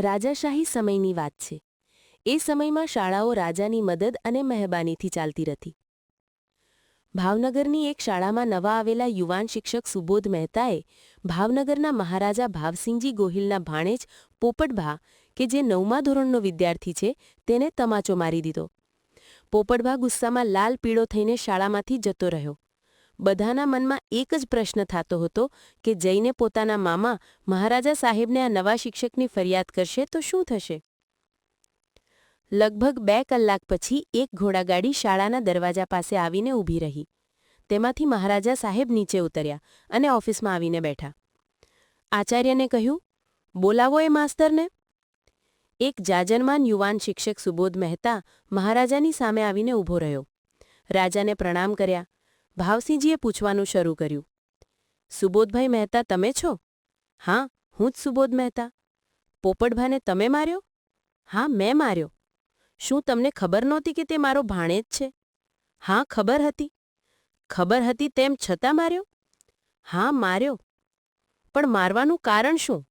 રાજાશાહી સમયની વાત છે. એ સમયમાં શાળાઓ રાજાની મદદ અને મહેરબાનીથી ચાલતી હતી ભાવનગરની એક શાળામાં નવા આવેલા યુવાન શિક્ષક સુબોધ મહેતાએ ભાવનગરના મહારાજા ભાવસિંહજી ગોહિલના ભાણેજ પોપટભા, કે જે નવમા ધોરણનો વિદ્યાર્થી છે, તેને તમાચો મારી દીધો. પોપટભા ગુસ્સામાં લાલ પીળો થઈને શાળામાંથી જતો રહ્યો. બધાના મનમાં એક જ પ્રશ્ન થતો હતો કે જઈને પોતાના મામા મહારાજા સાહેબને આ નવા શિક્ષકની ફરિયાદ કરશે તો શું થશે? લગભગ બે કલાક પછી એક ઘોડાગાડી શાળાના દરવાજા પાસે આવીને ઊભી રહી. તેમાંથી મહારાજા સાહેબ નીચે ઉતર્યા અને ઓફિસમાં આવીને બેઠા. આચાર્યને કહ્યું, બોલાવો એ માસ્તરને. એક જાજરમાન યુવાન શિક્ષક સુબોધ મહેતા મહારાજાની સામે આવીને ઊભો રહ્યો. રાજાને પ્રણામ કર્યા ભાવસિંહજીએ પૂછવાનું શરૂ કર્યું. સુબોધભાઈ મહેતા, તમે છો? હા, હું જ સુબોધ મહેતા. પોપટભાને તમે માર્યો? હા, મેં માર્યો. શું તમને ખબર નહોતી કે તે મારો ભાણેજ છે? હા, ખબર હતી. ખબર હતી તેમ છતાં માર્યો? હા, માર્યો. પણ મારવાનું કારણ શું?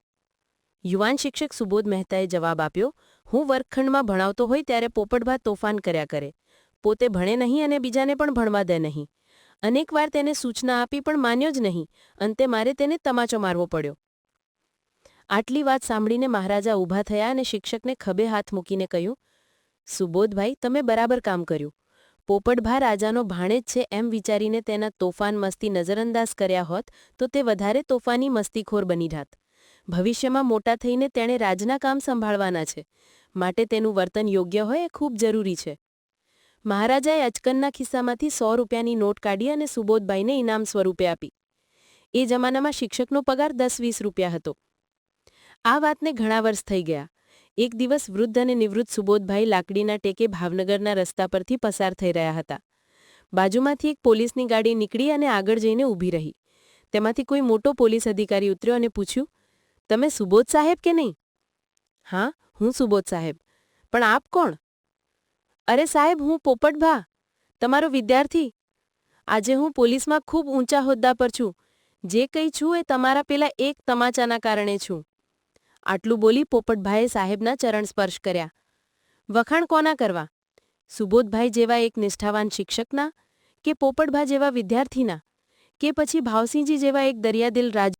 યુવાન શિક્ષક સુબોધ મહેતાએ જવાબ આપ્યો, હું વર્ગખંડમાં ભણાવતો હોય ત્યારે પોપટભા તોફાન કર્યા કરે. પોતે ભણે નહીં અને બીજાને પણ ભણવા દે નહીં. અનેકવાર તેને સૂચના આપી પણ માન્યો જ નહીં. અંતે મારે તેને તમાચો મારવો પડ્યો. આટલી વાત સાંભળીને મહારાજા ઊભા થયા અને શિક્ષકને ખભે હાથ મૂકીને કહ્યું, સુબોધભાઈ, તમે બરાબર કામ કર્યું. પોપટભા રાજાનો ભાણેજ છે એમ વિચારીને તેના તોફાન મસ્તી નજરઅંદાજ કર્યા હોત તો તે વધારે તોફાની મસ્તીખોર બની જાત. ભવિષ્યમાં મોટા થઈને તેણે રાજના કામ સંભાળવાના છે. માટે તેનું વર્તન યોગ્ય હોય એ ખૂબ જરૂરી છે. મહારાજાએ અચકનના ખિસ્સામાંથી સો રૂપિયાની નોટ કાઢી અને સુબોધભાઈને ઇનામ સ્વરૂપે આપી. એ જમાનામાં શિક્ષકનો પગાર દસ વીસ રૂપિયા હતો. આ વાતને ઘણા વર્ષ થઈ ગયા. એક દિવસ વૃદ્ધ અને નિવૃત્ત સુબોધભાઈ લાકડીના ટેકે ભાવનગરના રસ્તા પરથી પસાર થઈ રહ્યા હતા. બાજુમાંથી એક પોલીસની ગાડી નીકળી અને આગળ જઈને ઊભી રહી. તેમાંથી કોઈ મોટો પોલીસ અધિકારી ઉતર્યો અને પૂછ્યું, તમે સુબોધ સાહેબ કે નહીં? હા, હું સુબોધ સાહેબ. પણ આપ કોણ? અરે સાહેબ, હું પોપટભા તમારો વિદ્યાર્થી. આજે હું પોલીસમાં ખૂબ ઊંચા હોદ્દા પર છું. જે કંઈ છું એ તમારા પેલા એક તમાચાના કારણે છું. આટલું બોલી પોપટભાઈએ સાહેબના ચરણ સ્પર્શ કર્યા. વખાણ કોના કરવા? સુબોધભાઈ જેવા એક નિષ્ઠાવાન શિક્ષકના કે પોપટભા જેવા વિદ્યાર્થીના? કે પછી ભાવસિંહજી જેવા એક દરિયાદિલ રાજ